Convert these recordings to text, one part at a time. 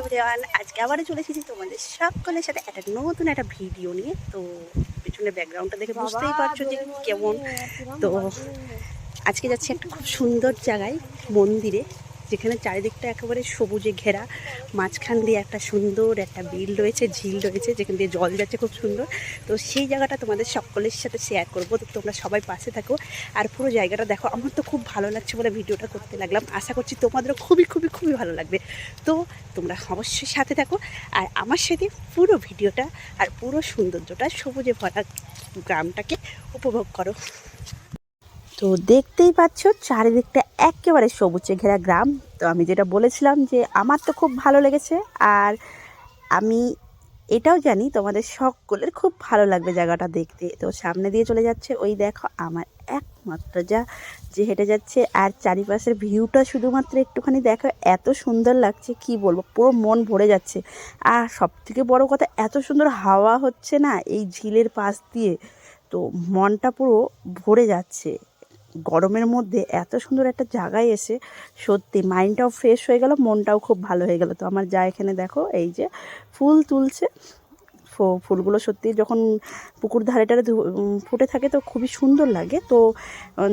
Everyone আজকে আবারও চলে এসেছি তোমাদের সকলের সাথে একটা নতুন একটা ভিডিও নিয়ে। তো পিছনে ব্যাকগ্রাউন্ডটা দেখে বুঝতেই পারছ যে কেমন। তো আজকে যাচ্ছি একটা খুব সুন্দর জায়গায় মন্দিরে। যেখানে চারিদিকটা একেবারে সবুজে ঘেরা, মাঝখান দিয়ে একটা সুন্দর একটা বিল রয়েছে, ঝিল রয়েছে, যেখান দিয়ে জল যাচ্ছে খুব সুন্দর। তো সেই জায়গাটা তোমাদের সকলের সাথে শেয়ার করব। তো তোমরা সবাই পাশে থাকো। আর পুরো জায়গাটা দেখো, আমার তো খুব ভালো লাগছে বলে ভিডিওটা করতে লাগলাম। আশা করছি তোমাদেরও খুবই খুবই খুবই ভালো লাগবে। তো তোমরা অবশ্যই সাথে থাকো। আর আমার সাথে পুরো ভিডিওটা আর পুরো সৌন্দর্যটা সবুজে ভরা গ্রামটাকে উপভোগ করো। তো দেখতেই পাচ্ছ, চারিদিকটা একেবারে সবুজে ঘেরা গ্রাম। তো আমি যেটা বলেছিলাম যে আমার তো খুব ভালো লেগেছে, আর আমি এটাও জানি তোমাদের সকলের খুব ভালো লাগবে জায়গাটা দেখতে। তো সামনে দিয়ে চলে যাচ্ছে ওই দেখো আমার একমাত্র যা, যে হেঁটে যাচ্ছে, আর চারিপাশের ভিউটা শুধুমাত্র একটুখানি দেখো, এত সুন্দর লাগছে, কি বলব, পুরো মন ভরে যাচ্ছে। আর সব থেকে বড় কথা, এত সুন্দর হাওয়া হচ্ছে না, এই ঝিলের পাশ দিয়ে, তো মনটা পুরো ভরে যাচ্ছে। গরমের মধ্যে এত সুন্দর একটা জায়গায় এসে সত্যি মাইন্ডটাও ফ্রেশ হয়ে গেল, মনটাও খুব ভালো হয়ে গেল। তো আমার যা এখানে দেখো, এই যে ফুল তুলছে। ফুলগুলো সত্যি যখন পুকুর ধারেটারে ধু- ফুটে থাকে তো খুবই সুন্দর লাগে। তো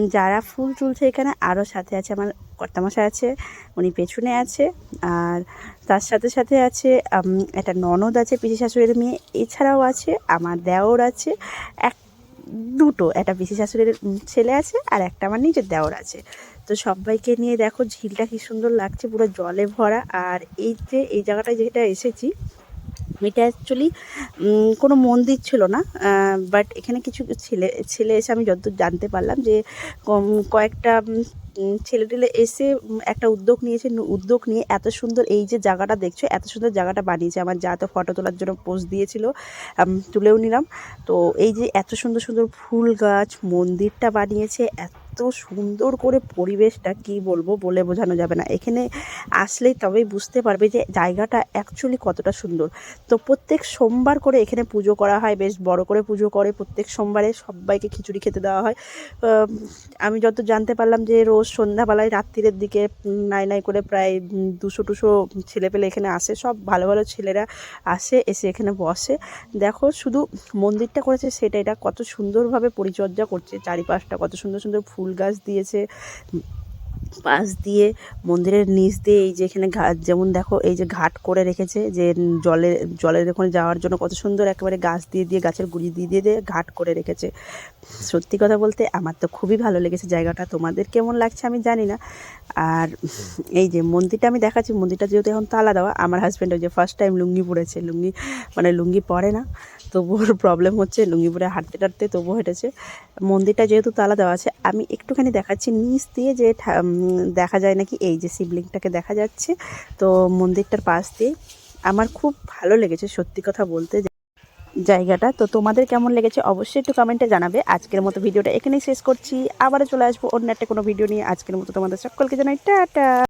যারা ফুল তুলছে এখানে আরও সাথে আছে আমার কর্তামশাই আছে, উনি পেছনে আছে, আর তার সাথে সাথে আছে একটা ননদ আছে, পিসি শাশুড়ির মেয়ে, এছাড়াও আছে, আমার দেওর আছে, এক দুটো, একটা পিসি শাশুড়ির ছেলে আছে আর একটা আমার নিজের দেওর আছে। তো সবাইকে নিয়ে দেখো, ঝিলটা কি সুন্দর লাগছে, পুরো জলে ভরা। আর এই যে, এই জায়গাটায় যেটা এসেছি এটা অ্যাকচুয়ালি কোনো মন্দির ছিল না বাট এখানে কিছু ছেলে ছেলে এসে আমি যতদূর জানতে পারলাম যে কয়েকটা ছেলে টেলে এসে একটা উদ্যোগ নিয়েছে উদ্যোগ নিয়ে এত সুন্দর এই যে জায়গাটা দেখছ, এত সুন্দর জায়গাটা বানিয়েছে, আমার যা তো ফটো তোলার জন্য পোস্ট দিয়েছিল তুলেও নিলাম। তো এই যে এত সুন্দর সুন্দর ফুল গাছ, মন্দিরটা বানিয়েছে, এত সুন্দর করে পরিবেশটা কি বলব বলে বোঝানো যাবে না। এখানে আসলেই তবেই বুঝতে পারবে যে জায়গাটা অ্যাকচুয়ালি কতটা সুন্দর। তো প্রত্যেক সোমবার করে এখানে পুজো করা হয়, বেশ বড় করে পুজো করে। প্রত্যেক সোমবারে সবাইকে খিচুড়ি খেতে দেওয়া হয়। আমি যত জানতে পারলাম যে রোজ সন্ধ্যাবেলায় রাত্রিরের দিকে নাই নাই করে প্রায় দুশো টুশো ছেলেপেলে এখানে আসে। সব ভালো ভালো ছেলেরা আসে, এসে এখানে বসে। দেখো শুধু মন্দিরটা করেছে সেটা, এটা কত সুন্দরভাবে পরিচর্যা করছে চারিপাশটা। কত সুন্দর সুন্দর ফুল গাছ দিয়েছে। পাশ দিয়ে মন্দিরের নিচ দিয়ে এই যে এখানে ঘাট যেমন দেখো এই যে ঘাট করে রেখেছে যে জলে, জলের ওখানে যাওয়ার জন্য কত সুন্দর একেবারে গাছ দিয়ে দিয়ে, গাছের গুঁড়ি দিয়ে দিয়ে দিয়ে ঘাট করে রেখেছে। সত্যি কথা বলতে আমার তো খুবই ভালো লেগেছে জায়গাটা। তোমাদের কেমন লাগছে আমি জানি না। আর এই যে মন্দিরটা আমি দেখাচ্ছি, মন্দিরটা যেহেতু এখন তালা দেওয়া আমার হাজব্যান্ড ওই যে ফার্স্ট টাইম লুঙ্গি পরেছে। লুঙ্গি মানে লুঙ্গি পরে না, তবুও ওর প্রবলেম হচ্ছে, লুঙ্গি পরে হাঁটতে টাটতে তবুও হেঁটেছে। মন্দিরটা যেহেতু তালা দেওয়া আছে, আমি একটুখানি দেখাচ্ছি, নিচ দিয়ে যে দেখা যায় নাকি? এই যে শিবলিংটাকে দেখা যাচ্ছে। তো মন্দিরটার পাশ দিয়ে আমার খুব ভালো লেগেছে সত্যি কথা বলতে জায়গাটা। তো তোমাদের কেমন লেগেছে অবশ্যই একটু কমেন্টে জানাবে। আজকের মতো ভিডিওটা এখানেই শেষ করছি। আবারও চলে আসব অন্য একটা কোনো ভিডিও নিয়ে। আজকের মতো তোমাদের সকলকে জানাই, টাটা!